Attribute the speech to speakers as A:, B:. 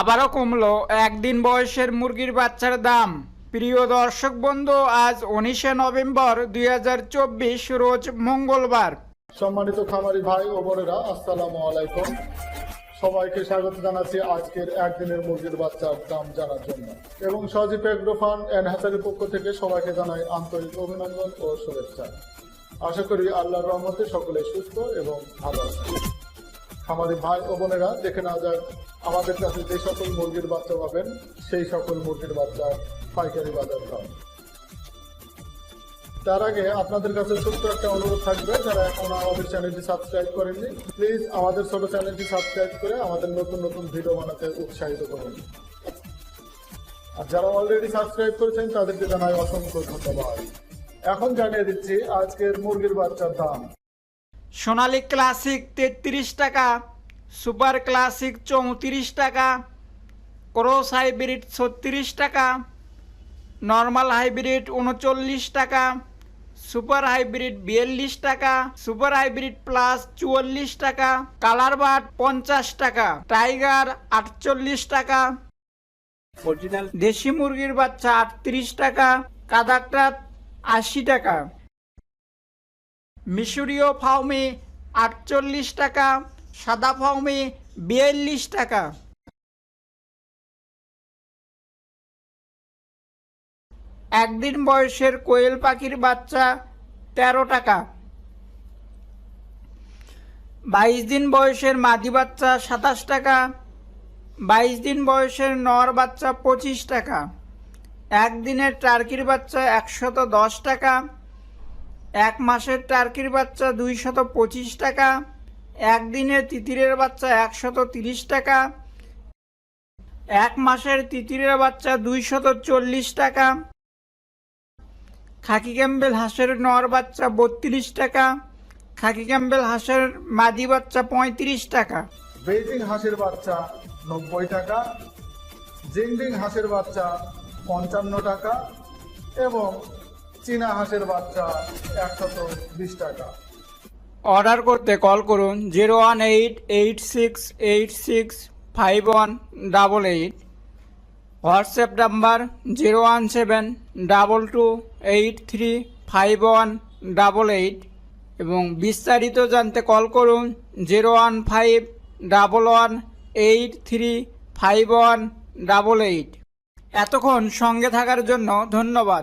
A: আবারও কমলো একদিন বয়সের মুরগির বাচ্চার দাম। প্রিয় দর্শক বন্ধু, আজ উনিশে নভেম্বর দুই হাজার চব্বিশ, রোজ মঙ্গলবার।
B: সম্মানিত খামারি ভাই ও বোনেরা, আসসালামু আলাইকুম। সবাইকে স্বাগত জানাচ্ছি আজকের একদিনের মুরগির বাচ্চার দাম জানার জন্য। এবং সজীব এগ্রোফান অ্যান্ড পক্ষ থেকে সবাইকে জানাই আন্তরিক অভিনন্দন ও শুভেচ্ছা। আশা করি আল্লাহর রহমতে সকলে সুস্থ এবং ভালো আছে খামারি ভাই ও বোনেরা দেখে নেওয়া যাক আমাদের কাছে যে সকল মুরগির বাচ্চা পাবেন, সেই সকল মুরগির বাচ্চা পাইকারি বাজার দাম। তার আগে আপনাদের কাছে ছোট্ট একটা অনুরোধ থাকবে, যারা এখন আমাদের চ্যানেলটি সাবস্ক্রাইব করেননি প্লিজ আমাদের ছোট চ্যানেলটি সাবস্ক্রাইব করে আমাদের নতুন নতুন ভিডিও বানাতে উৎসাহিত করুন। আর যারা অলরেডি সাবস্ক্রাইব করেছেন, তাদেরকে জানাই অসংখ্য ধন্যবাদ। এখন জানিয়ে দিচ্ছি, আজকের মুরগির বাচ্চার দাম।
A: সোনালী ক্লাসিক তেত্রিশ টাকা সুপার ক্লাসিক চৌত্রিশ টাকা ক্রস হাইব্রিড ছত্রিশ টাকা নর্মাল হাইব্রিড উনচল্লিশ টাকা সুপার হাইব্রিড বিয়াল্লিশ টাকা সুপার হাইব্রিড প্লাস চুয়াল্লিশ টাকা কালার বাট পঞ্চাশ টাকা টাইগার আটচল্লিশ টাকা। দেশি মুরগির বাচ্চা আটত্রিশ টাকা কাদাকটা আশি টাকা। মিশরীয় ফাউমি আটচল্লিশ টাকা, সাদা ফাউমি বিয়াল্লিশ টাকা। একদিন বয়সের কোয়েল পাখির বাচ্চা তেরো টাকা। বাইশ দিন বয়সের মাদি বাচ্চা সাতাশ টাকা। বাইশ দিন বয়সের নর বাচ্চা পঁচিশ টাকা। একদিনের টার্কির বাচ্চা একশত দশ টাকা। এক মাসের টার্কির বাচ্চা দুইশত পঁচিশ টাকা একদিনের তিতিরের বাচ্চা একশত তিরিশ টাকা, এক মাসের তিতিরের বাচ্চা দুইশত চল্লিশ টাকা, খাকি ক্যাম্বেল হাঁসের নর বাচ্চা বত্রিশ টাকা, খাকি ক্যাম্বেল হাঁসের মাদি বাচ্চা পঁয়ত্রিশ টাকা।
B: বেইজিং হাঁসের বাচ্চা নব্বই টাকা, জিংডিং হাঁসের বাচ্চা পঞ্চান্ন টাকা এবং চীনা হাঁসের বাচ্চা একশত বিশ টাকা।
A: অর্ডার করতে কল করুন zero one eight eight six eight six five one double eight. WhatsApp number zero one seven double two eight three five one double eight এবং বিস্তারিত জানতে কল করুন zero one five double one eight three five one double eight. এতক্ষণ সঙ্গে থাকার জন্য ধন্যবাদ।